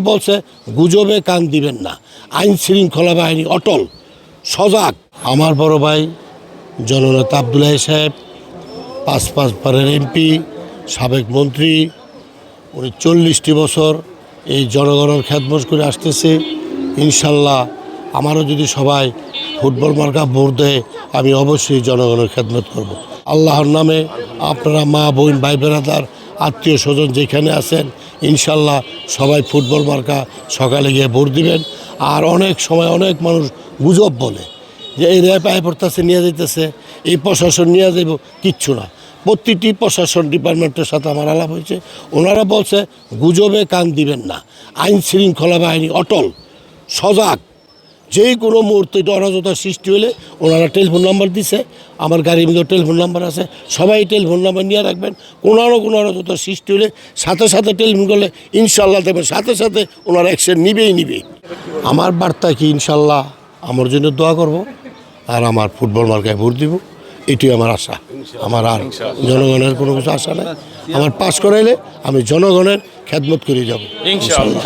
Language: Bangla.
বলছে, গুজবে কান দিবেন না। আইন শৃঙ্খলা বাহিনী অটল, সজাগ। আমার বড় ভাই, জননেতা আবদুল্লাহ সাহেব, পাঁচ পাঁচ বারের এমপি, সাবেক মন্ত্রী, উনি চল্লিশটি বছর এই জনগণের খ্যাতমত করে আসতেছে। ইনশাল্লাহ আমারও যদি সবাই ফুটবল মার্কা ভোট দেয়, আমি অবশ্যই জনগণের খেদমত করব। আল্লাহর নামে আপনারা মা, বোন ভাই বেড়াদার আত্মীয় স্বজন যেখানে আছেন, ইনশাল্লাহ সবাই ফুটবল মার্কা সকালে গিয়ে ভোট দিবেন। আর অনেক সময় অনেক মানুষ গুজব বলে যে, এই র্যাব আয় পড়তেছে নিয়ে যাইতেছে, এই প্রশাসন নিয়ে যাইব। কিচ্ছু না। প্রতিটি প্রশাসন ডিপার্টমেন্টের সাথে আমার আলাপ হয়েছে। ওনারা বলছে, গুজবে কান দিবেন না। আইন শৃঙ্খলা বাহিনী অটল, সজাগ যে কোনো মুহূর্তে এটা অরাজতার সৃষ্টি হলে ওনারা টেলিফোন নাম্বার দিছে আমার গাড়ির মধ্যে টেলিফোন নাম্বার আছে সবাই টেলিফোন নাম্বার নিয়ে রাখবেন। কোনো কোনো অরাজতার সৃষ্টি হলে সাথে সাথে টেলিফোন করলে ইনশাল্লাহ দেবেন সাথে সাথে ওনারা অ্যাকশন নিবেই নিবে। আমার বার্তা কি ইনশাল্লাহ আমার জন্য দোয়া করব আর আমার ফুটবল মার্কায় ভোট দিব এটি আমার আশা। আমার আর জনগণের কোনো কিছু আশা নাই। আমার পাস করাইলে আমি জনগণের খেদমত করে যাব। ইনশাআল্লাহ।